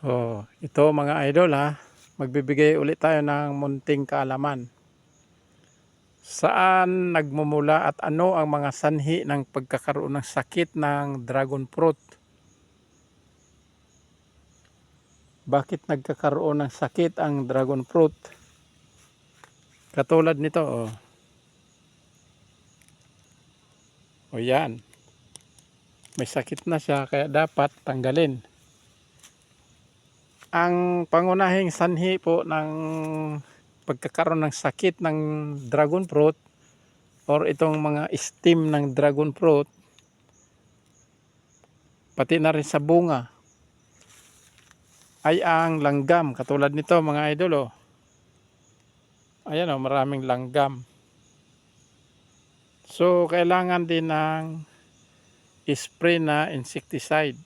Oh, ito mga idol ha. Magbibigay ulit tayo ng munting kaalaman. Saan nagmumula at ano ang mga sanhi ng pagkakaroon ng sakit ng dragon fruit? Bakit nagkakaroon ng sakit ang dragon fruit? Katulad nito oh. O yan. May sakit na siya kaya dapat tanggalin ang pangunahing sanhi po ng pagkakaroon ng sakit ng dragon fruit or itong mga stem ng dragon fruit pati na rin sa bunga ay ang langgam. Katulad nito mga idol oh. ayan oh, maraming langgam. So kailangan din ng spray na insecticide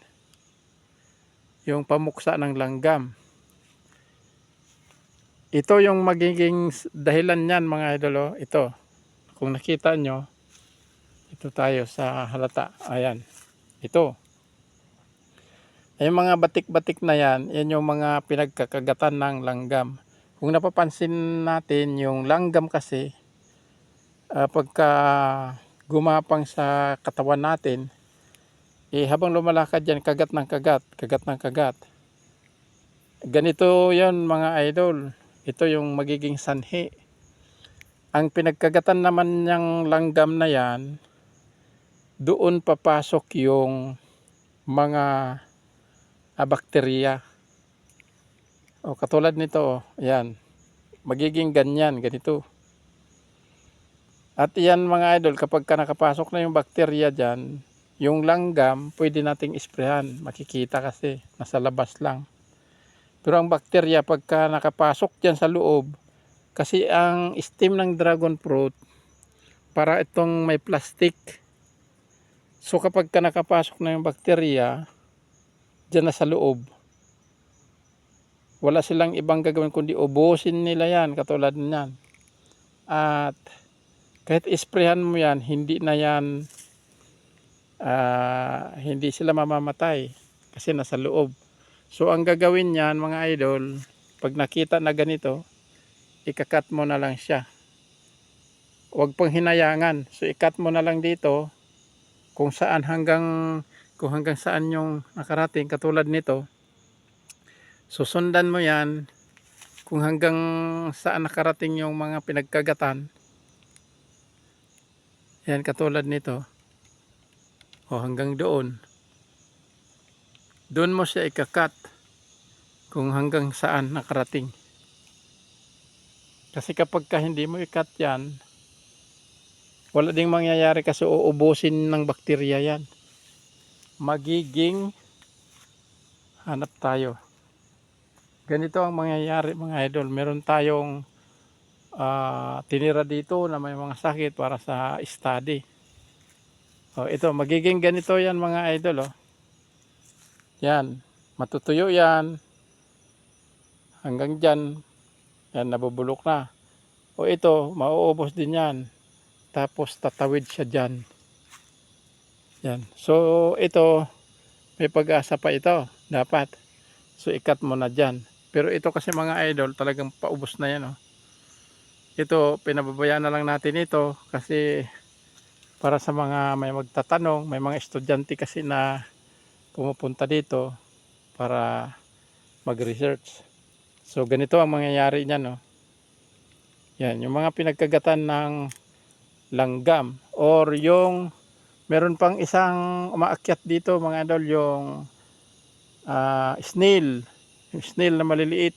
yung pamuksa ng langgam. Ito yung magiging dahilan niyan mga idol. oh. Ito. Kung nakita nyo, ito tayo sa halata. Ayan. Ito. Ay mga batik-batik na yan, yan yung mga pinagkakagatan ng langgam. Kung napapansin natin, yung langgam kasi, ah, pagka gumapang sa katawan natin, eh, habang lumalakad yan, kagat ng kagat, kagat ng kagat. Ganito yon mga idol. Ito yung magiging sanhi. Ang pinagkagatan naman niyang langgam na yan, doon papasok yung mga ah, bakterya. O katulad nito, yan. Magiging ganyan, ganito. At yan mga idol, kapag ka nakapasok na yung bakterya dyan, yung langgam, pwede nating isprehan. Makikita kasi, nasa labas lang. Pero ang bakterya, pagka nakapasok dyan sa loob, kasi ang stem ng dragon fruit, para itong may plastic. So kapag ka nakapasok na yung bakterya, dyan na sa loob, wala silang ibang gagawin kundi ubusin nila yan, katulad niyan. At kahit isprehan mo yan, hindi na yan ah, hindi sila mamamatay kasi nasa loob. So ang gagawin niyan mga idol, pag nakita na ganito, ikakat mo na lang siya. Huwag pang hinayangan. So ikat mo na lang dito kung saan hanggang kung hanggang saan yung nakarating katulad nito. Susundan mo yan kung hanggang saan nakarating yung mga pinagkagatan. Yan katulad nito o hanggang doon. Doon mo siya ikakat kung hanggang saan nakarating. Kasi kapag ka hindi mo ikat yan wala ding mangyayari kasi uubusin ng bakterya yan. Magiging hanap tayo. Ganito ang mangyayari mga idol. Meron tayong ah, tinira dito na may mga sakit para sa study Oh, ito magiging ganito 'yan mga idol oh. Yan, matutuyo 'yan. Hanggang diyan yan nabubulok na. O ito, mauubos din 'yan. Tapos tatawid siya diyan. Yan. So ito may pag-asa pa ito, dapat. So ikat mo na diyan. Pero ito kasi mga idol, talagang paubos na 'yan oh. Ito, pinababayaan na lang natin ito kasi para sa mga may magtatanong, may mga estudyante kasi na pumupunta dito para mag-research. So ganito ang mangyayari niyan, no. Yan, yung mga pinagkagatan ng langgam or yung meron pang isang umaakyat dito mga idol yung uh, snail, yung snail na maliliit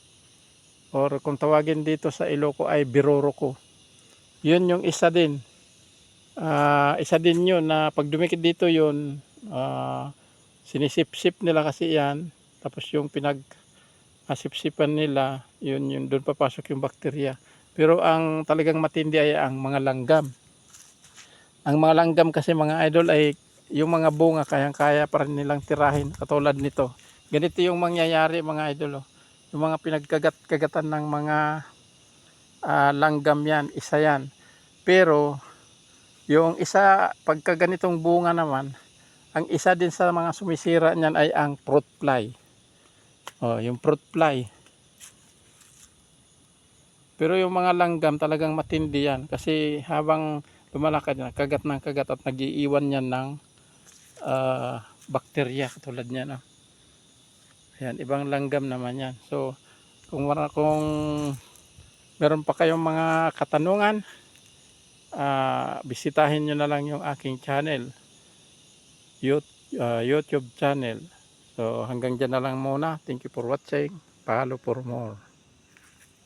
or kung tawagin dito sa Iloco ay biroroko. Yun yung isa din uh, isa din yun na pag dumikit dito yun uh, sinisip-sip nila kasi yan. Tapos yung pinag asipsipan nila yun yun doon papasok yung bakterya. Pero ang talagang matindi ay ang mga langgam. Ang mga langgam kasi mga idol ay yung mga bunga kayang kaya pa rin nilang tirahin katulad nito. Ganito yung mangyayari mga idol oh. yung mga pinagkagat-kagatan ng mga uh, langgam yan isa yan. Pero yung isa, pagka ganitong bunga naman, ang isa din sa mga sumisira niyan ay ang fruit fly. Oh, yung fruit fly. Pero yung mga langgam talagang matindi yan kasi habang lumalakad yan, kagat ng kagat at nagiiwan yan ng ah, bakterya katulad niya no. Ayan, ibang langgam naman yan. So, kung kung meron pa kayong mga katanungan, ah, bisitahin nyo na lang yung aking channel. YouTube, YouTube channel. So, hanggang dyan na lang muna. Thank you for watching. Follow for more.